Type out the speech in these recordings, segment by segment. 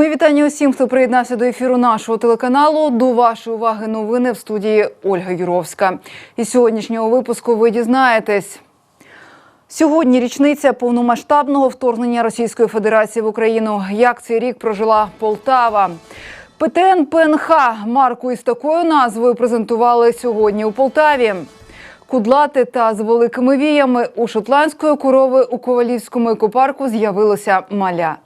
Мої вітання усім, хто приєднався до ефіру нашого телеканалу. До вашої уваги новини в студії Ольга Юровська. Із сьогоднішнього випуску ви дізнаєтесь. Сьогодні річниця повномасштабного вторгнення Російської Федерації в Україну. Як цей рік прожила Полтава? ПТН ПНХ марку із такою назвою презентували сьогодні у Полтаві. Кудлати та з великими віями у шотландської корови у Ковалівському екопарку з'явилося маля.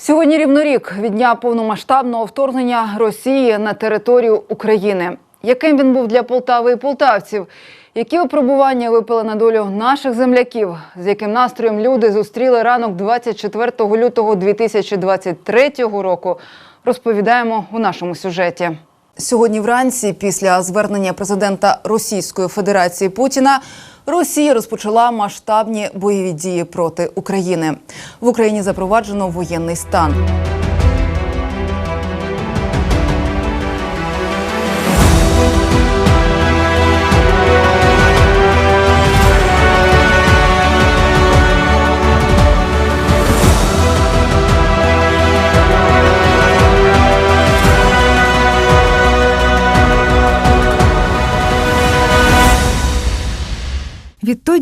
Сьогодні рівно рік від дня повномасштабного вторгнення Росії на територію України. Яким він був для Полтави і полтавців? Які випробування випали на долю наших земляків? З яким настроєм люди зустріли ранок 24 лютого 2023 року? Розповідаємо у нашому сюжеті. Сьогодні вранці, після звернення президента Російської Федерації Путіна, Росія розпочала масштабні бойові дії проти України. В Україні запроваджено воєнний стан.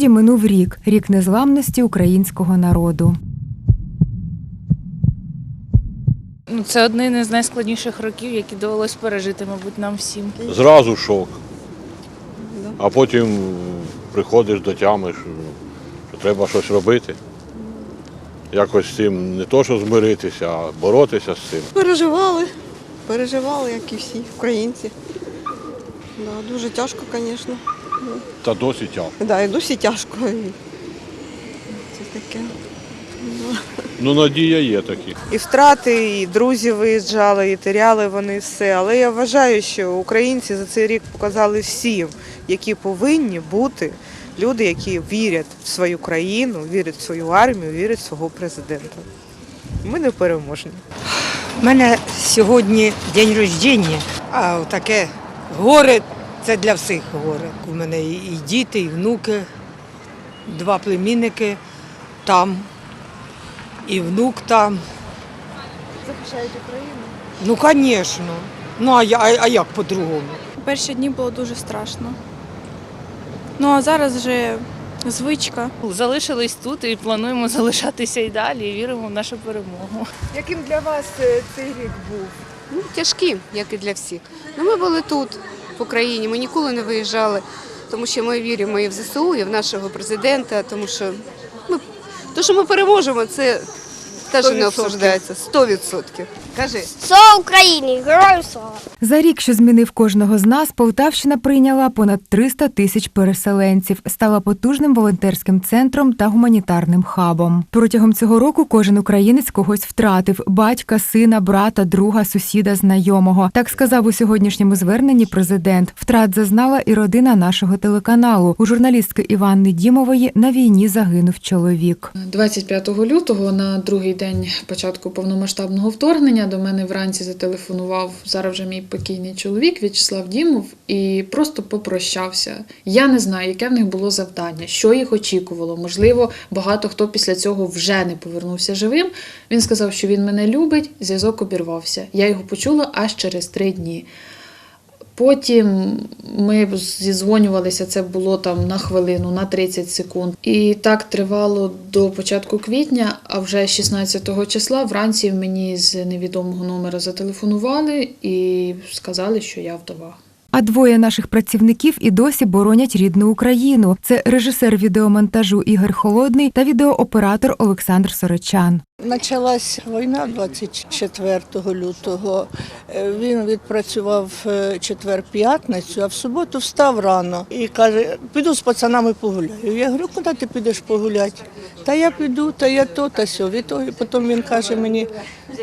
Відтоді минув рік рік незламності українського народу. Ну, це один із найскладніших років, які довелось пережити, мабуть, нам всім. Зразу шок. А потім приходиш до тями, що, що треба щось робити. Якось з цим не то, що змиритися, а боротися з цим. Переживали, переживали, як і всі українці. Да, дуже тяжко, звісно. Та досі тяжко. Да, і досі тяжко. І Це таке. Ну, надія є такі. І втрати, і друзі виїжджали, і теряли вони все. Але я вважаю, що українці за цей рік показали всім, які повинні бути люди, які вірять в свою країну, вірять в свою армію, вірять в свого президента. Ми не переможні. У мене сьогодні день рождення, а таке горе це для всіх горе. У мене і діти, і внуки, два племінники там, і внук там. Захищають Україну. Ну, звісно. Ну, а, я- а, а як по-другому? Перші дні було дуже страшно. Ну а зараз вже звичка. Залишились тут і плануємо залишатися і далі. І віримо в нашу перемогу. Яким для вас е, цей рік був? Ну, тяжкі, як і для всіх. Ну, ми були тут, в Україні, ми ніколи не виїжджали, тому що ми віримо і в ЗСУ, і в нашого президента, тому що ми, то, що ми переможемо, це теж не обсуждається. 100%. Кажи. Слава Україні! Героям слава! За рік, що змінив кожного з нас, Полтавщина прийняла понад 300 тисяч переселенців, стала потужним волонтерським центром та гуманітарним хабом. Протягом цього року кожен українець когось втратив: батька, сина, брата, друга, сусіда, знайомого. Так сказав у сьогоднішньому зверненні президент. Втрат зазнала і родина нашого телеканалу. У журналістки Іванни Дімової на війні загинув чоловік. 25 лютого, на другий день початку повномасштабного вторгнення, до мене вранці зателефонував зараз вже мій покійний чоловік В'ячеслав Дімов і просто попрощався. Я не знаю, яке в них було завдання, що їх очікувало. Можливо, багато хто після цього вже не повернувся живим. Він сказав, що він мене любить, зв'язок обірвався. Я його почула аж через три дні. Потім ми зізвонювалися, це було там на хвилину, на 30 секунд. І так тривало до початку квітня, а вже 16 числа вранці мені з невідомого номера зателефонували і сказали, що я вдова. А двоє наших працівників і досі боронять рідну Україну. Це режисер відеомонтажу Ігор Холодний та відеооператор Олександр Сорочан. Почалась війна 24 лютого. Е, Він відпрацював е, четвер-п'ятницю, а в суботу встав рано і каже, піду з пацанами погуляю. Я говорю, куди ти підеш погуляти? Та я піду, та я то, та сьо. Відтоді потім він каже мені,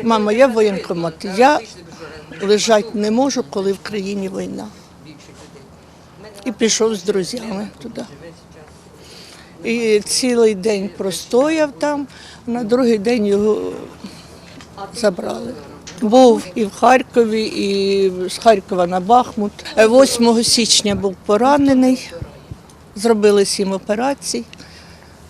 мама, я в воєнкоматі, я лежати не можу, коли в країні війна. І пішов з друзями туди. І цілий день простояв там, на другий день його забрали. Був і в Харкові, і з Харкова на Бахмут. Е, 8 січня був поранений, зробили сім операцій.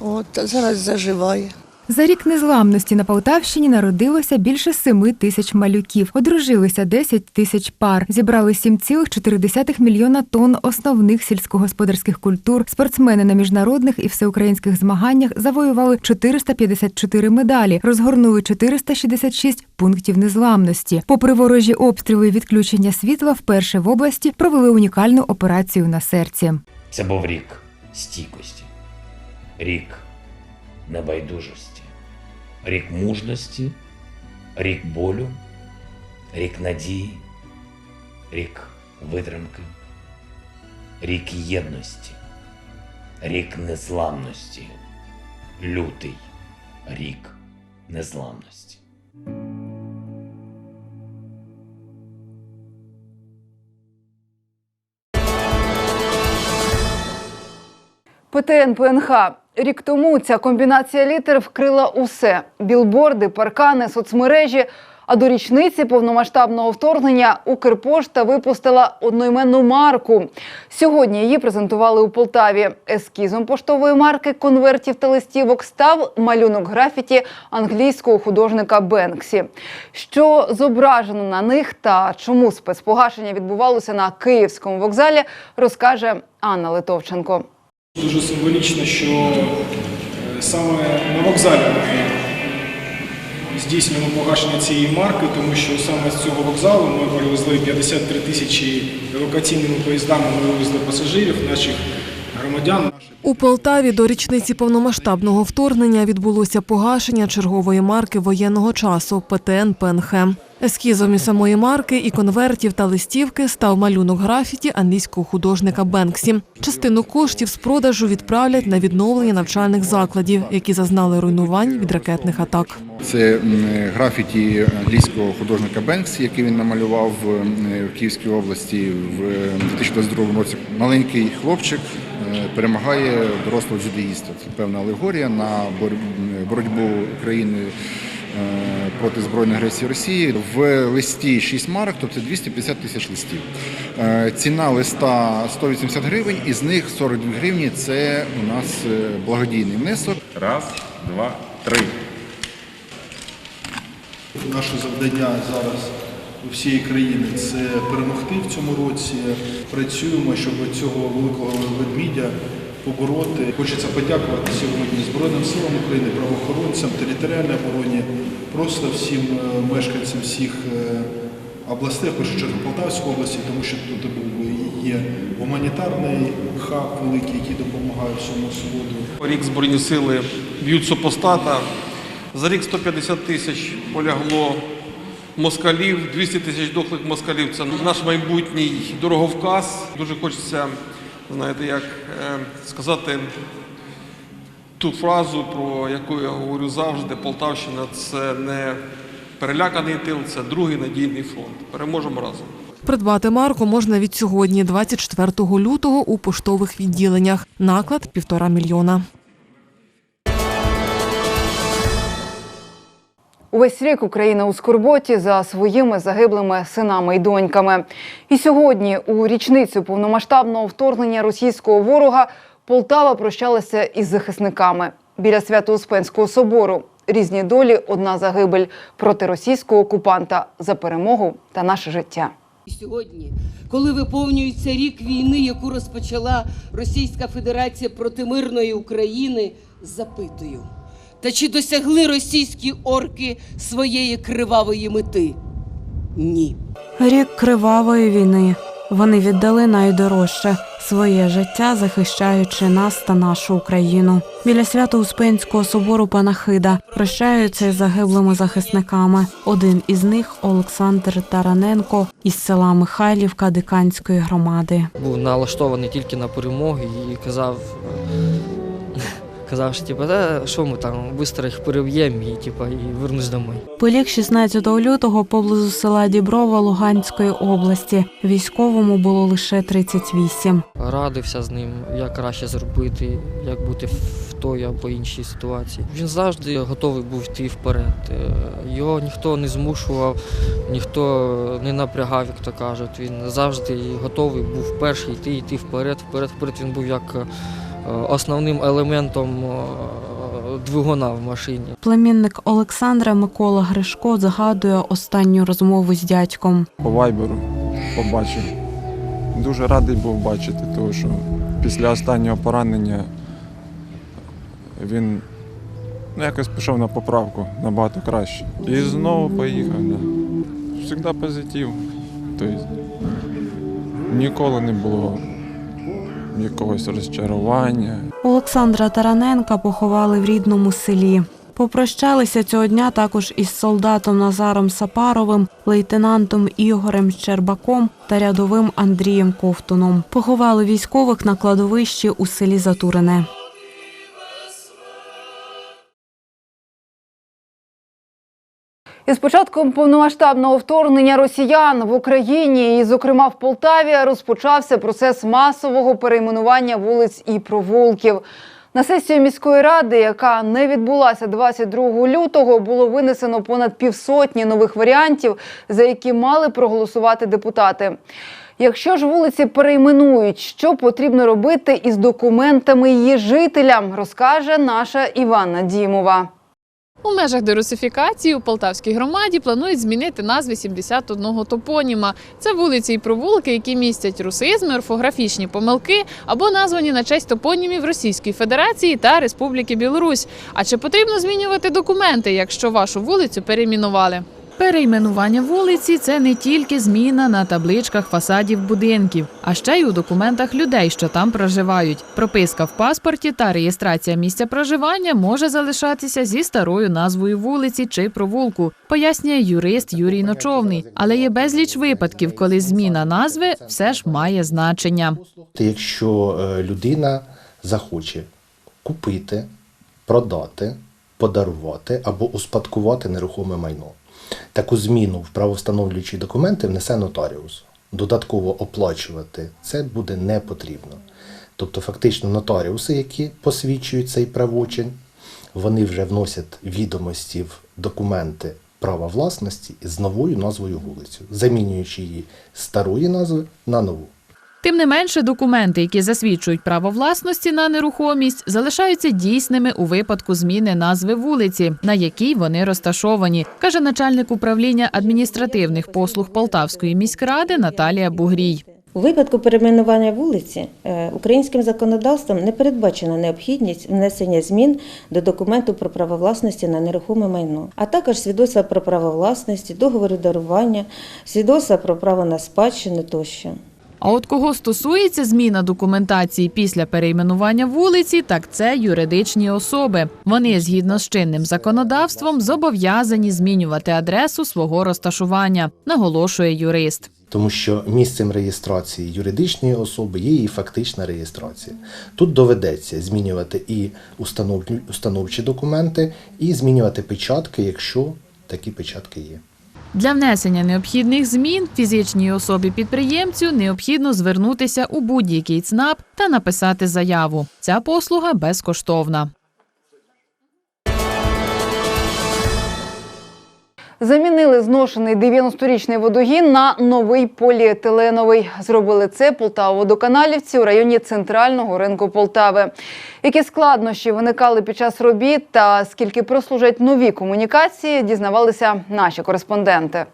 От, зараз заживає. За рік незламності на Полтавщині народилося більше 7 тисяч малюків, одружилися 10 тисяч пар, зібрали 7,4 мільйона тонн основних сільськогосподарських культур. Спортсмени на міжнародних і всеукраїнських змаганнях завоювали 454 медалі, розгорнули 466 пунктів незламності. Попри ворожі обстріли і відключення світла, вперше в області провели унікальну операцію на серці. Це був рік стійкості, рік небайдужості, рік мужності, рік болю, рік надії, рік витримки, рік єдності, рік незламності, лютий рік незламності. ПТН ПНХ. Рік тому ця комбінація літер вкрила усе: білборди, паркани, соцмережі. А до річниці повномасштабного вторгнення Укрпошта випустила одноіменну марку. Сьогодні її презентували у Полтаві. Ескізом поштової марки конвертів та листівок став малюнок графіті англійського художника Бенксі. Що зображено на них та чому спецпогашення відбувалося на київському вокзалі, розкаже Анна Литовченко. Дуже символічно, що е, саме на вокзалі ми здійснюємо погашення цієї марки, тому що саме з цього вокзалу ми перевезли 53 тисячі евакуаційними поїздами. Ми вивезли пасажирів, наших громадян. У Полтаві до річниці повномасштабного вторгнення відбулося погашення чергової марки воєнного часу ПТН ПНХ. Ескізом із самої марки і конвертів та листівки став малюнок графіті англійського художника Бенксі. Частину коштів з продажу відправлять на відновлення навчальних закладів, які зазнали руйнувань від ракетних атак. Це графіті англійського художника Бенксі, який він намалював в Київській області в е, 2022 році. Маленький хлопчик перемагає дорослого дзюдоїста. Це певна алегорія на боротьбу України е, проти збройної агресії Росії. В листі 6 марок, тобто 250 тисяч листів. Е, Ціна листа 180 гривень, із них 42 гривні це у нас е, благодійний внесок. Раз, два, три. Наше завдання зараз всієї країни це перемогти в цьому році. Працюємо, щоб цього великого ведмідя побороти. Хочеться подякувати сьогодні Збройним силам України, правоохоронцям, територіальній обороні, просто всім е, мешканцям всіх е, областей, в першу чергу Полтавської області, тому що тут був є гуманітарний хаб великий, який допомагає всьому свободу. Рік Збройні сили б'ють супостата. За рік 150 тисяч полягло москалів, 200 тисяч дохлих москалів. Це наш майбутній дороговказ. Дуже хочеться, знаєте, як е, сказати ту фразу, про яку я говорю завжди. Полтавщина це не переляканий тил, це другий надійний фронт. Переможемо разом. Придбати марку можна від сьогодні, 24 лютого, у поштових відділеннях. Наклад півтора мільйона. Увесь рік Україна у скорботі за своїми загиблими синами і доньками. І сьогодні, у річницю повномасштабного вторгнення російського ворога, Полтава прощалася із захисниками біля Свято-Успенського собору. Різні долі, одна загибель проти російського окупанта за перемогу та наше життя. І Сьогодні, коли виповнюється рік війни, яку розпочала Російська Федерація проти мирної України, запитую, та чи досягли російські орки своєї кривавої мети? Ні. Рік кривавої війни. Вони віддали найдорожче своє життя, захищаючи нас та нашу Україну. Біля Свято-Успенського собору Панахида прощаються із загиблими захисниками. Один із них Олександр Тараненко із села Михайлівка Диканської громади. був налаштований тільки на перемогу і казав, казав, що типу, та що ми там швидко їх переб'ємо і, типу, і вернусь домой. Поліг 16 лютого поблизу села Діброва Луганської області. Військовому було лише 38. Радився з ним, як краще зробити, як бути в той або іншій ситуації. Він завжди готовий був йти вперед. Е, Його ніхто не змушував, ніхто не напрягав, як то кажуть. Він завжди готовий був перший йти, йти вперед, вперед, вперед. Він був як е, основним елементом е, двигуна в машині. Племінник Олександра Микола Гришко згадує останню розмову з дядьком. По вайберу побачив. Дуже радий був бачити, тому що після останнього поранення він ну, якось пішов на поправку набагато краще. І знову поїхав. Да. Завжди позитив. Тобто ніколи не було якогось розчарування. Олександра Тараненка поховали в рідному селі. Попрощалися цього дня також із солдатом Назаром Сапаровим, лейтенантом Ігорем Щербаком та рядовим Андрієм Ковтуном. Поховали військових на кладовищі у селі Затурине. Із початком повномасштабного вторгнення росіян в Україні, і, зокрема, в Полтаві, розпочався процес масового перейменування вулиць і провулків. На сесію міської ради, яка не відбулася 22 лютого, було винесено понад півсотні нових варіантів, за які мали проголосувати депутати. Якщо ж вулиці перейменують, що потрібно робити із документами її жителям, розкаже наша Іванна Дімова. У межах дерусифікації у Полтавській громаді планують змінити назви 71 топоніма. Це вулиці і провулки, які містять русизми, орфографічні помилки або названі на честь топонімів Російської Федерації та Республіки Білорусь. А чи потрібно змінювати документи, якщо вашу вулицю перейменували? Перейменування вулиці це не тільки зміна на табличках фасадів будинків, а ще й у документах людей, що там проживають. Прописка в паспорті та реєстрація місця проживання може залишатися зі старою назвою вулиці чи провулку, пояснює юрист Юрій Ночовний. Але є безліч випадків, коли зміна назви все ж має значення. Якщо е, людина захоче купити, продати, подарувати або успадкувати нерухоме майно, таку зміну в правовстановлюючі документи внесе нотаріус. Додатково оплачувати це буде не потрібно. Тобто, фактично, нотаріуси, які посвідчують цей правочин, вони вже вносять відомості в документи права власності з новою назвою вулицю, замінюючи її старої назви на нову. Тим не менше, документи, які засвідчують право власності на нерухомість, залишаються дійсними у випадку зміни назви вулиці, на якій вони розташовані, каже начальник управління адміністративних послуг Полтавської міськради Наталія Бугрій. У випадку перейменування вулиці е, українським законодавством не передбачена необхідність внесення змін до документу про право власності на нерухоме майно, а також свідоцтва про право власності, договору дарування, свідоцтва про право на спадщину тощо. А от кого стосується зміна документації після перейменування вулиці, так це юридичні особи. Вони згідно з чинним законодавством зобов'язані змінювати адресу свого розташування, наголошує юрист. Тому що місцем реєстрації юридичної особи є її фактична реєстрація. Тут доведеться змінювати і установчі документи, і змінювати печатки, якщо такі печатки є. Для внесення необхідних змін фізичній особі підприємцю необхідно звернутися у будь-який ЦНАП та написати заяву. Ця послуга безкоштовна. Замінили зношений 90-річний водогін на новий поліетиленовий. Зробили це Полтаводоканалівці у районі центрального ринку Полтави. Які складнощі виникали під час робіт та скільки прослужать нові комунікації, дізнавалися наші кореспонденти.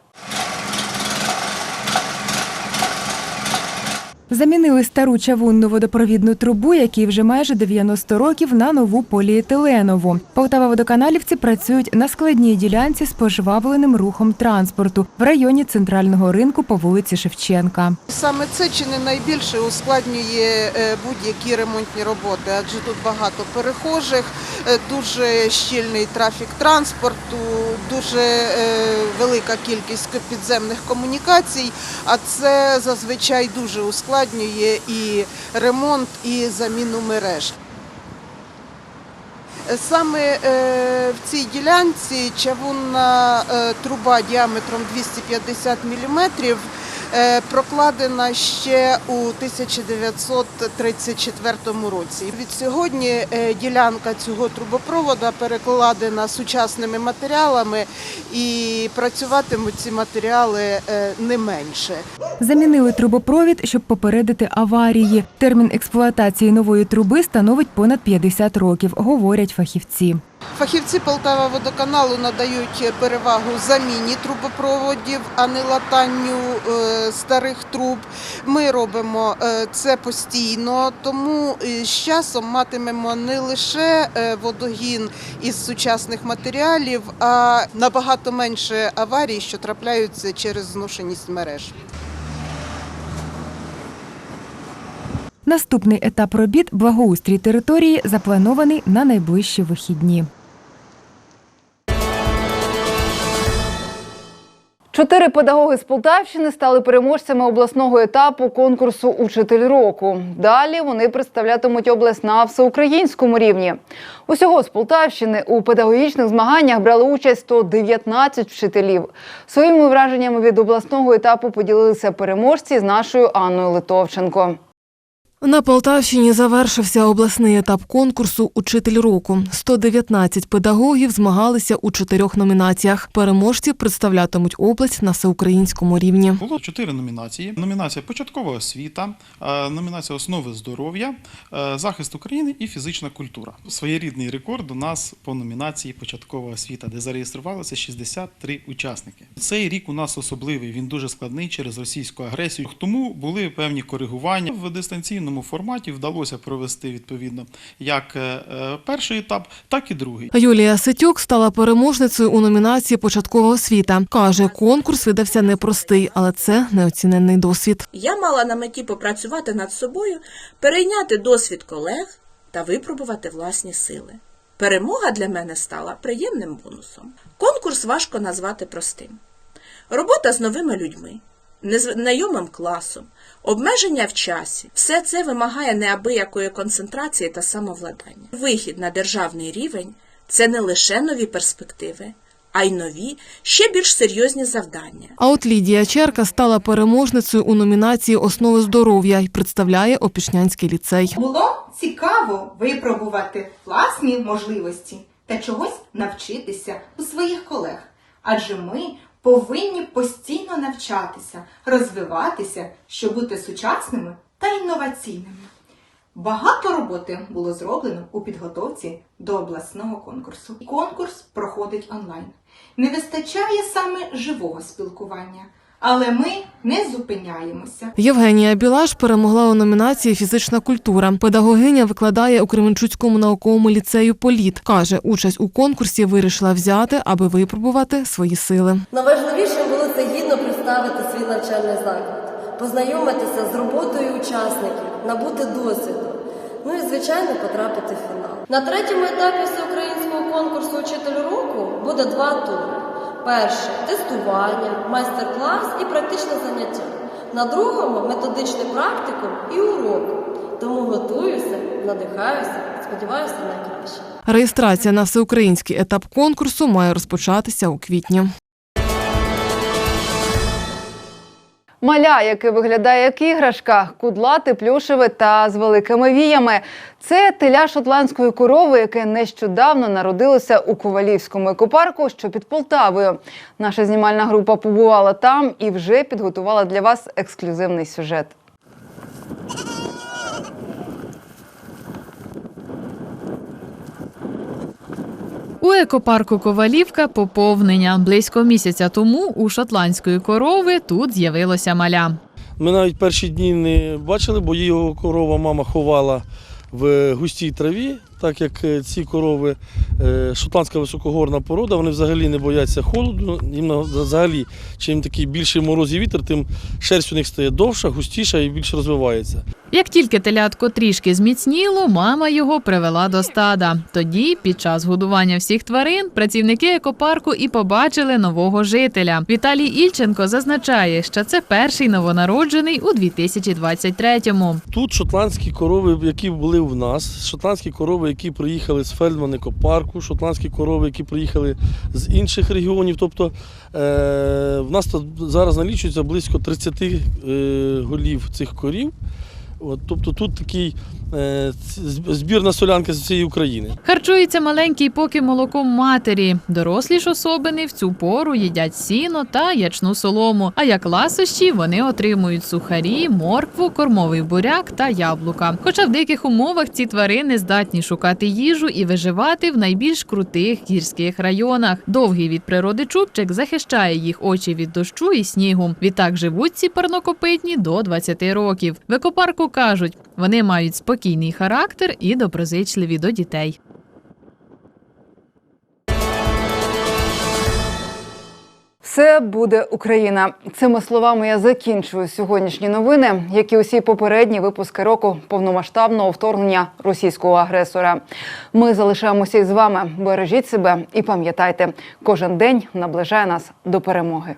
Замінили стару чавунну водопровідну трубу, якій вже майже 90 років, на нову поліетиленову. Полтава водоканалівці працюють на складній ділянці з пожвавленим рухом транспорту в районі центрального ринку по вулиці Шевченка. Саме це чи не найбільше ускладнює е, будь-які ремонтні роботи, адже тут багато перехожих, е, дуже щільний трафік транспорту, дуже е, велика кількість підземних комунікацій, а це зазвичай дуже ускладнює і ремонт, і заміну мереж. Саме е, в цій ділянці чавунна е, труба діаметром 250 мм е, прокладена ще у 1934 році. Від сьогодні е, ділянка цього трубопровода перекладена сучасними матеріалами і працюватимуть ці матеріали е, не менше. Замінили трубопровід, щоб попередити аварії. Термін експлуатації нової труби становить понад 50 років, говорять фахівці. Фахівці Полтава водоканалу надають перевагу заміні трубопроводів, а не латанню е, старих труб. Ми робимо е, це постійно, тому е, з часом матимемо не лише водогін із сучасних матеріалів, а набагато менше аварій, що трапляються через зношеність мереж. Наступний етап робіт благоустрій території запланований на найближчі вихідні. Чотири педагоги з Полтавщини стали переможцями обласного етапу конкурсу Учитель року. Далі вони представлятимуть область на всеукраїнському рівні. Усього з Полтавщини у педагогічних змаганнях брали участь 119 вчителів. Своїми враженнями від обласного етапу поділилися переможці з нашою Анною Литовченко. На Полтавщині завершився обласний етап конкурсу Учитель року. 119 педагогів змагалися у чотирьох номінаціях. Переможці представлятимуть область на всеукраїнському рівні. Було чотири номінації: номінація початкова освіта, е, номінація основи здоров'я, е, захист України і фізична культура. Своєрідний рекорд у нас по номінації початкова освіта, де зареєструвалося 63 учасники. Цей рік у нас особливий. Він дуже складний через російську агресію. Тому були певні коригування в дистанційному форматі. Вдалося провести відповідно як е, е, перший етап, так і другий. Юлія Ситюк стала переможницею у номінації Початкова освіта. Каже, конкурс видався непростий, але це неоціненний досвід. Я мала на меті попрацювати над собою, перейняти досвід колег та випробувати власні сили. Перемога для мене стала приємним бонусом. Конкурс важко назвати простим. Робота з новими людьми, незнайомим класом, обмеження в часі все це вимагає неабиякої концентрації та самовладання. Вихід на державний рівень це не лише нові перспективи, а й нові, ще більш серйозні завдання. А от Лідія Черка стала переможницею у номінації Основи здоров'я і представляє Опішнянський ліцей. Було цікаво випробувати власні можливості та чогось навчитися у своїх колег. Адже ми повинні постійно навчатися, розвиватися, щоб бути сучасними та інноваційними. Багато роботи було зроблено у підготовці до обласного конкурсу. Конкурс проходить онлайн. Не вистачає саме живого спілкування, але ми не зупиняємося. Євгенія Білаш перемогла у номінації Фізична культура. Педагогиня викладає у Кременчуцькому науковому ліцею Політ. Каже, участь у конкурсі вирішила взяти, аби випробувати свої сили. Найважливіше було це гідно представити свій навчальний заклад, познайомитися з роботою учасників, набути досвіду. Ну і звичайно потрапити в фінал. На третьому етапі всеукраїнського конкурсу Учитель року буде два тури. Перше тестування, майстер-клас і практичне заняття. На другому методичний практикум і урок. Тому готуюся, надихаюся, сподіваюся на найкраще. Реєстрація на всеукраїнський етап конкурсу має розпочатися у квітні. Маля, яке виглядає як іграшка, кудлати, плюшеве та з великими віями. Це теля шотландської корови, яке нещодавно народилося у Ковалівському екопарку, що під Полтавою. Наша знімальна група побувала там і вже підготувала для вас ексклюзивний сюжет. У екопарку Ковалівка поповнення. Близько місяця тому у шотландської корови тут з'явилося маля. Ми навіть перші дні не бачили, бо її корова мама ховала в густій траві, так як е, ці корови е, шотландська високогорна порода, вони взагалі не бояться холоду. Їм взагалі, чим такий більший мороз і вітер, тим шерсть у них стає довша, густіша і більше розвивається. Як тільки телятко трішки зміцніло, мама його привела до стада. Тоді, під час годування всіх тварин, працівники екопарку і побачили нового жителя. Віталій Ільченко зазначає, що це перший новонароджений у 2023-му. Тут шотландські корови, які були в нас, шотландські корови, які приїхали з Фельдманико парку, шотландські корови, які приїхали з інших регіонів. Тобто е, в нас зараз налічується близько 30 е, голів цих корів. От, тобто тут такий збірна солянка з цієї України. Харчується маленький поки молоком матері. Дорослі ж особини в цю пору їдять сіно та ячну солому. А як ласощі вони отримують сухарі, моркву, кормовий буряк та яблука. Хоча в диких умовах ці тварини здатні шукати їжу і виживати в найбільш крутих гірських районах. Довгий від природи чубчик захищає їх очі від дощу і снігу. Відтак живуть ці парнокопитні до 20 років. В екопарку кажуть, вони мають спокійний характер і доброзичливі до дітей. Все буде Україна. Цими словами я закінчую сьогоднішні новини, як і усі попередні випуски року повномасштабного вторгнення російського агресора. Ми залишаємося із вами. Бережіть себе і пам'ятайте, кожен день наближає нас до перемоги.